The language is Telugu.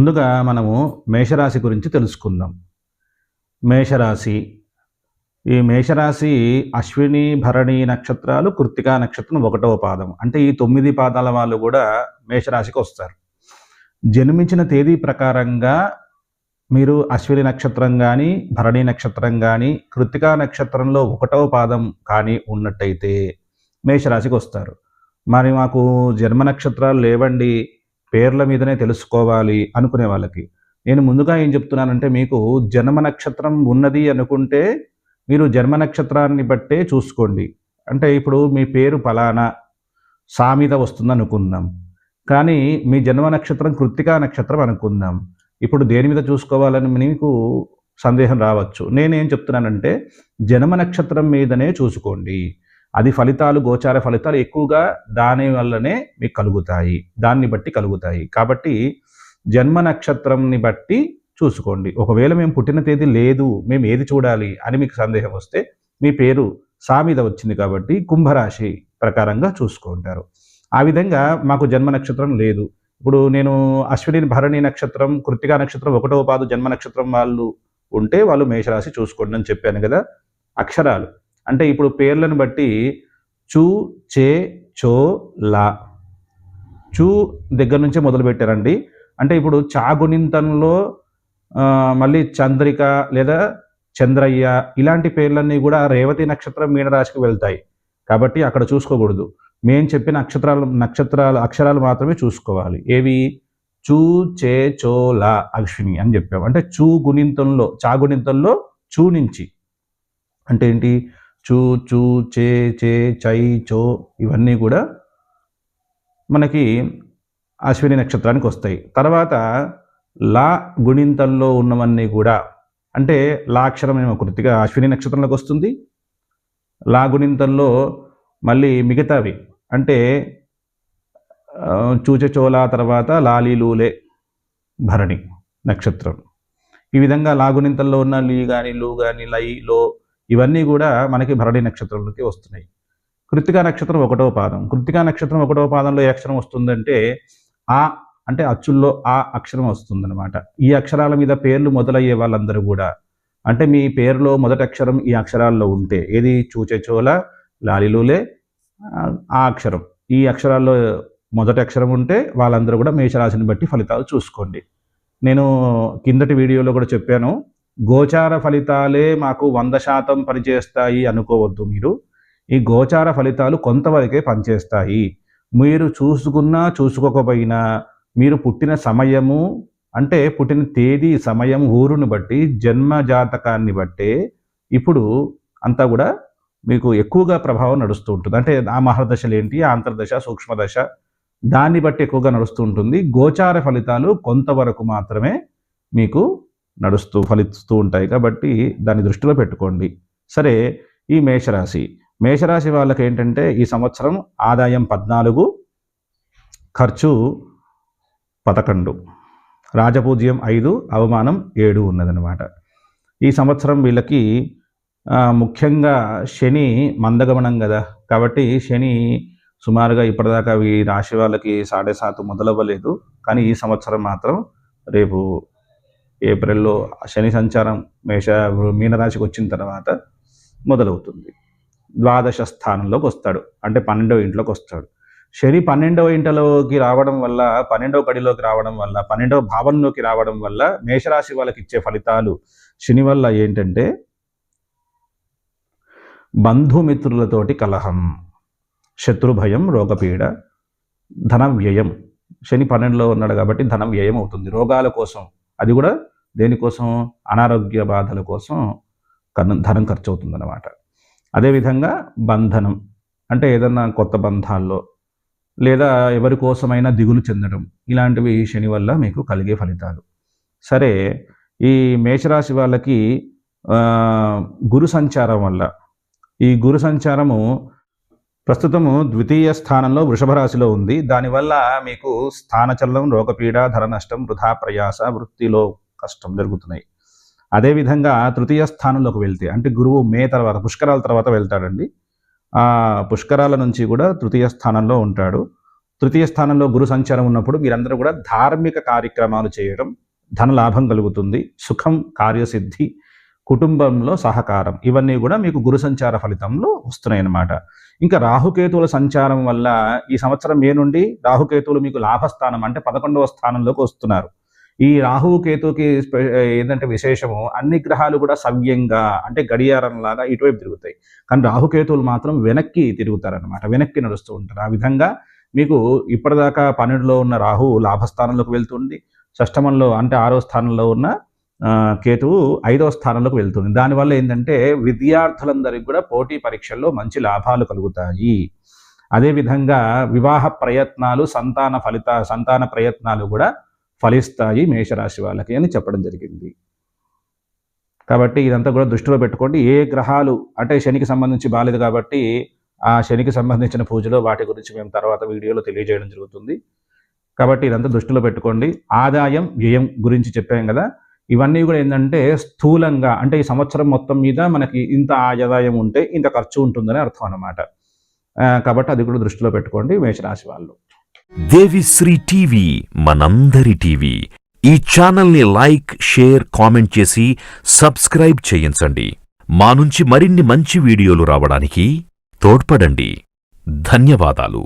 ముందుగా మనము మేషరాశి గురించి తెలుసుకుందాం. మేషరాశి ఈ మేషరాశి అశ్విని భరణి నక్షత్రాలు కృత్తికా నక్షత్రం ఒకటవ పాదం. అంటే ఈ తొమ్మిది పాదాల వాళ్ళు కూడా మేషరాశికి వస్తారు. జన్మించిన తేదీ ప్రకారంగా మీరు అశ్విని నక్షత్రం కానీ భరణి నక్షత్రం కానీ కృత్తికా నక్షత్రంలో ఒకటవ పాదం కానీ ఉన్నట్టయితే మేషరాశికి వస్తారు. మరి మాకు జన్మ నక్షత్రాలు లేవండి. పేర్ల మీదనే తెలుసుకోవాలి అనుకునే వాళ్ళకి. నేను ముందుగా ఏం చెప్తున్నానంటే మీకు జన్మ నక్షత్రం ఉన్నది అనుకుంటే మీరు జన్మ నక్షత్రాన్ని బట్టే చూసుకోండి. అంటే ఇప్పుడు మీ పేరు ఫలానా సా మీద వస్తుంది అనుకుందాం కానీ మీ జన్మ నక్షత్రం కృత్తికా నక్షత్రం అనుకుందాం. ఇప్పుడు దేని మీద చూసుకోవాలని మీకు సందేహం రావచ్చు. నేనేం చెప్తున్నానంటే జన్మ నక్షత్రం మీదనే చూసుకోండి. అది ఫలితాలు గోచార ఫలితాలు ఎక్కువగా దాని వల్లనే మీకు కలుగుతాయి. దాన్ని బట్టి కలుగుతాయి. కాబట్టి జన్మ నక్షత్రంని బట్టి చూసుకోండి. ఒకవేళ మేము పుట్టిన తేదీ లేదు మేము ఏది చూడాలి అని మీకు సందేహం వస్తే మీ పేరు సా మీద వచ్చింది కాబట్టి కుంభరాశి ప్రకారంగా చూసుకుంటారు. ఆ విధంగా మాకు జన్మ నక్షత్రం లేదు. ఇప్పుడు నేను అశ్విని భరణి నక్షత్రం కృతికా నక్షత్రం ఒకటో పాదు జన్మ నక్షత్రం వాళ్ళు ఉంటే వాళ్ళు మేషరాశి చూసుకోండి అని చెప్పాను కదా. అక్షరాలు. అంటే ఇప్పుడు పేర్లను బట్టి చూ చే చో లా. చూ దగ్గర నుంచే మొదలు పెట్టారండి. అంటే ఇప్పుడు చాగుణింతంలో మళ్ళీ చంద్రిక లేదా చంద్రయ్య ఇలాంటి పేర్లన్నీ కూడా రేవతి నక్షత్రం మీనరాశికి వెళ్తాయి. కాబట్టి అక్కడ చూసుకోకూడదు. మేము చెప్పిన నక్షత్రాలు నక్షత్రాలు అక్షరాలు మాత్రమే చూసుకోవాలి. ఏవి? చూ చే చో లా అశ్విని అని చెప్పాము. అంటే చూ గుణింతంలో చాగుణింతంలో చూ నుంచి. అంటే ఏంటి? చూ చూ చే చే చై చో ఇవన్నీ కూడా మనకి అశ్విని నక్షత్రానికి వస్తాయి. తర్వాత లా గుణింతంలో ఉన్నవన్నీ కూడా అంటే లాక్షరం ఏమో కృతిగా అశ్విని నక్షత్రంలోకి వస్తుంది. లా గుణింతంలో మళ్ళీ మిగతావి అంటే ఆ, చూచచోళ తర్వాత లాలీలూలే భరణి నక్షత్రం. ఈ విధంగా లాగునింతల్లో ఉన్న లీ కానీ లూ కానీ లై లో ఇవన్నీ కూడా మనకి భరణి నక్షత్రంలోకి వస్తున్నాయి. కృతికా నక్షత్రం ఒకటో పాదం. కృతికా నక్షత్రం ఒకటో పాదంలో ఏ అక్షరం వస్తుందంటే ఆ అంటే అచ్చుల్లో ఆ అక్షరం వస్తుందన్నమాట. ఈ అక్షరాల మీద పేర్లు మొదలయ్యే వాళ్ళందరూ కూడా అంటే మీ పేరులో మొదటి అక్షరం ఈ అక్షరాల్లో ఉంటే ఏది? చూచెచోల లాలిలోలే ఆ, ఆ అక్షరం. ఈ అక్షరాల్లో మొదటి అక్షరం ఉంటే వాళ్ళందరూ కూడా మేషరాశిని బట్టి ఫలితాలు చూసుకోండి. నేను కిందటి వీడియోలో కూడా చెప్పాను గోచార ఫలితాలే మాకు వంద శాతం పనిచేస్తాయి అనుకోవద్దు మీరు. ఈ గోచార ఫలితాలు కొంతవరకే పనిచేస్తాయి. మీరు చూసుకున్నా చూసుకోకపోయినా మీరు పుట్టిన సమయము అంటే పుట్టిన తేదీ సమయం ఊరుని బట్టి జన్మ జాతకాన్ని బట్టే ఇప్పుడు అంతా కూడా మీకు ఎక్కువగా ప్రభావం నడుస్తూ ఉంటుంది. అంటే ఆ మహర్దశలు ఏంటి? ఆ అంతర్దశ సూక్ష్మదశ దాన్ని బట్టి ఎక్కువగా నడుస్తూ ఉంటుంది. గోచార ఫలితాలు కొంతవరకు మాత్రమే మీకు నడుస్తూ ఫలిస్తూ ఉంటాయి. కాబట్టి దాన్ని దృష్టిలో పెట్టుకోండి. సరే ఈ మేషరాశి. మేషరాశి వాళ్ళకి ఏంటంటే ఈ సంవత్సరం ఆదాయం పద్నాలుగు ఖర్చు పదకొండు రాజపూజ్యం ఐదు అవమానం ఏడు ఉన్నదనమాట ఈ సంవత్సరం వీళ్ళకి ముఖ్యంగా శని మందగమనం కదా. కాబట్టి శని సుమారుగా ఇప్పటిదాకా ఈ రాశి వాళ్ళకి సాడే సాతు మొదలవ్వలేదు. కానీ ఈ సంవత్సరం మాత్రం రేపు ఏప్రిల్లో శని సంచారం మేష మీనరాశికి వచ్చిన తర్వాత మొదలవుతుంది. ద్వాదశ స్థానంలోకి వస్తాడు. అంటే పన్నెండవ ఇంట్లోకి వస్తాడు. శని పన్నెండవ ఇంటలోకి రావడం వల్ల పన్నెండవ కడిలోకి రావడం వల్ల పన్నెండవ భావంలోకి రావడం వల్ల మేషరాశి వాళ్ళకి ఇచ్చే ఫలితాలు శని వల్ల ఏంటంటే బంధుమిత్రులతోటి కలహం శత్రుభయం రోగపీడ ధన వ్యయం. శని పన్నెండులో ఉన్నాడు కాబట్టి ధనం వ్యయం అవుతుంది. రోగాల కోసం అది కూడా దేనికోసం? అనారోగ్య బాధల కోసం కన్ ధనం ఖర్చు అవుతుందన్నమాట అదేవిధంగా బంధనం. అంటే ఏదన్నా కొత్త బంధాల్లో లేదా ఎవరి కోసమైనా దిగులు చెందడం. ఇలాంటివి శని వల్ల మీకు కలిగే ఫలితాలు. సరే ఈ మేషరాశి వాళ్ళకి గురు సంచారం వల్ల. ఈ గురు సంచారము ప్రస్తుతము ద్వితీయ స్థానంలో వృషభ రాశిలో ఉంది. దానివల్ల మీకు స్థానచలనం రోగపీడ ధర నష్టం వృధా ప్రయాస వృత్తిలో కష్టం జరుగుతున్నాయి. అదేవిధంగా తృతీయ స్థానంలోకి వెళ్తే అంటే గురువు మే తర్వాత పుష్కరాల తర్వాత వెళ్తాడండి. ఆ పుష్కరాల నుంచి కూడా తృతీయ స్థానంలో ఉంటాడు. తృతీయ స్థానంలో గురు సంచారం ఉన్నప్పుడు మీరందరూ కూడా ధార్మిక కార్యక్రమాలు చేయడం ధన లాభం కలుగుతుంది. సుఖం కార్యసిద్ధి కుటుంబంలో సహకారం. ఇవన్నీ కూడా మీకు గురు సంచార ఫలితంలో వస్తున్నాయి అన్నమాట ఇంకా రాహుకేతువుల సంచారం వల్ల ఈ సంవత్సరం మే నుండి రాహుకేతువులు మీకు లాభస్థానం అంటే పదకొండవ స్థానంలోకి వస్తున్నారు. ఈ రాహువు కేతుకి ఏంటంటే విశేషము అన్ని గ్రహాలు కూడా సవ్యంగా అంటే గడియారం లాగా ఇటువైపు తిరుగుతాయి. కానీ రాహుకేతువులు మాత్రం వెనక్కి తిరుగుతారనమాట వెనక్కి నడుస్తూ ఉంటారు. ఆ విధంగా మీకు ఇప్పటిదాకా పన్నెండులో ఉన్న రాహు లాభస్థానంలోకి వెళ్తుంది షష్టమంలో అంటే ఆరో స్థానంలో ఉన్న కేతువు ఐదవ స్థానంలోకి వెళ్తుంది. దానివల్ల ఏంటంటే విద్యార్థులందరికీ కూడా పోటీ పరీక్షల్లో మంచి లాభాలు కలుగుతాయి. అదేవిధంగా వివాహ ప్రయత్నాలు సంతాన ఫలిత సంతాన ప్రయత్నాలు కూడా ఫలిస్తాయి మేషరాశి వాళ్ళకి అని చెప్పడం జరిగింది. కాబట్టి ఇదంతా కూడా దృష్టిలో పెట్టుకోండి. ఏ గ్రహాలు అంటే శనికి సంబంధించి బాలేదు కాబట్టి ఆ శనికి సంబంధించిన పూజలో వాటి గురించి మేము తర్వాత వీడియోలో తెలియజేయడం జరుగుతుంది. కాబట్టి ఇదంతా దృష్టిలో పెట్టుకోండి. ఆదాయం వ్యయం గురించి చెప్పాం కదా. ఇవన్నీ కూడా ఏంటంటే స్థూలంగా అంటే ఈ సంవత్సరం మొత్తం మీద మనకి ఇంత ఆదాయం ఉంటే ఇంత ఖర్చు ఉంటుందని అర్థం అనమాట కాబట్టి అది కూడా దృష్టిలో పెట్టుకోండి మేషరాశి వాళ్ళు. దేవిశ్రీ టీవీ మనందరి టీవీ. ఈ ఛానల్ని లైక్ షేర్ కామెంట్ చేసి సబ్స్క్రైబ్ చేయించండి. మా నుంచి మరిన్ని మంచి వీడియోలు రావడానికి తోడ్పడండి. ధన్యవాదాలు.